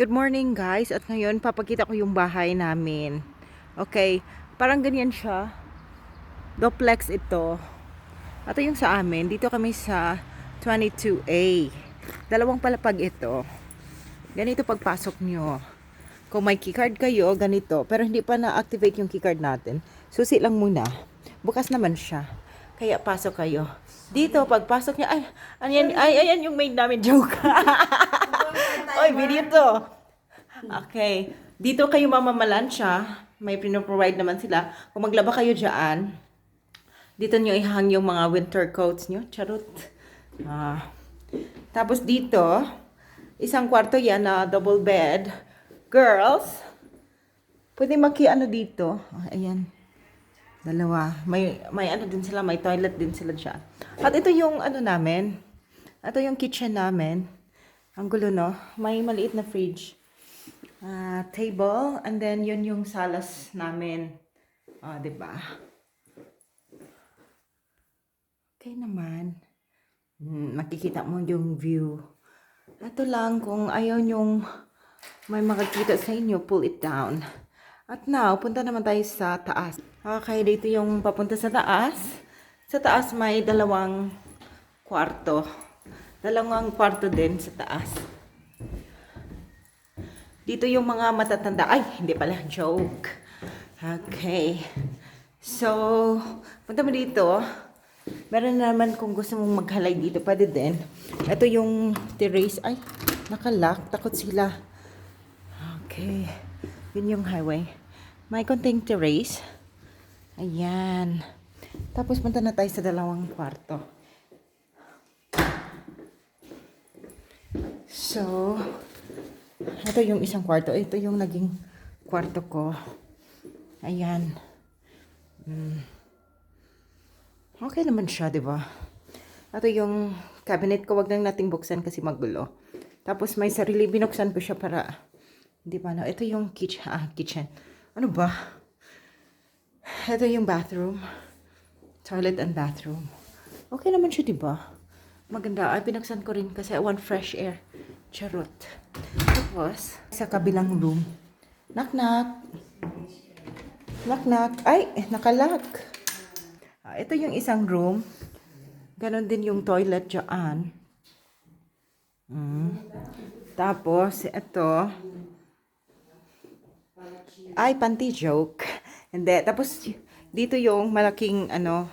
Good morning guys at ngayon papakita ko yung bahay namin. Okay, parang ganyan siya. Duplex ito. Ito yung sa amin. Dito kami sa 22A. Dalawang palapag ito. Ganito pagpasok nyo. Kung may keycard kayo, ganito. Pero hindi pa na-activate yung keycard natin. Susi lang muna. Bukas naman siya. Kaya pasok kayo. Dito, pagpasok niya, ay, ayan, ay, ayan yung maid namin. Joke. Oy, video to. Okay. Dito kayo mamamalansya. May pinoprovide naman sila. Kung maglaba kayo dyan, dito nyo ihang yung mga winter coats nyo. Charot. Ah. Tapos dito, isang kwarto yan na double bed. Girls, pwede maki ano dito. Ah, ayan. Dalawa. May, may ano din sila, may toilet din sila dyan. At ito yung ano namin. Ito yung kitchen namin. Ang gulo, no? May maliit na fridge. Ah, table. And then, yun yung salas namin. Ah, 'di ba? Okay naman. Hmm, makikita mo yung view. Ito lang, kung ayaw nyong may makakita sa inyo, pull it down. At now, punta naman tayo sa taas. Okay, dito yung papunta sa taas. Sa taas may dalawang kwarto. Dalawang kwarto din sa taas. Dito yung mga matatanda. Ay, hindi pala. Joke. Okay. So, punta mo dito. Meron naman kung gusto mong maghalay dito, pwede din. Ito yung terrace. Ay, nakalock. Takot sila. Okay. Yun yung highway. May konting terrace. Ayan. Tapos punta na tayo sa dalawang kwarto. So, ito yung isang kwarto. Ito yung naging kwarto ko. Ayan. Mm. Okay naman siya, di ba? Ito yung cabinet ko. Wag lang nating buksan kasi magulo. Tapos may sarili. Binuksan ko siya para... Di ba no? Ito yung kitchen. Ah, kitchen. Ano ba? Ito yung bathroom. Toilet and bathroom. Okay naman siya, di ba? Maganda. Ay, binuksan ko rin kasi I want fresh air. Charot. Tapos, sa kabilang room. Knock, knock. Knock, knock. Ay, nakalock. Ah, ito yung isang room. Ganon din yung toilet dyan. Mm. Tapos, ito. Ay, panty joke. Hindi. Tapos, dito yung malaking, ano,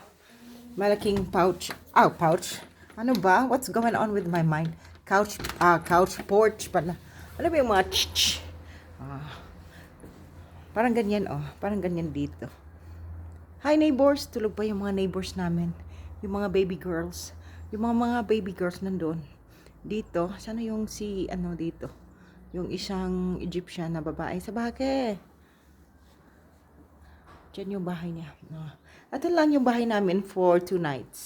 malaking pouch. Oh, pouch. Ano ba? What's going on with my mind? Couch, ah, couch porch pala. Ano ba yung mga ch Ah. Parang ganyan, oh. Parang ganyan dito. Hi, neighbors. Tulog pa yung mga neighbors namin. Yung mga baby girls. Yung mga mga baby girls nandun. Dito. Sana yung si, ano, dito. Yung isang Egyptian na babae sa bagay. Diyan yung bahay niya. Ah. Ito lang yung bahay namin for two nights.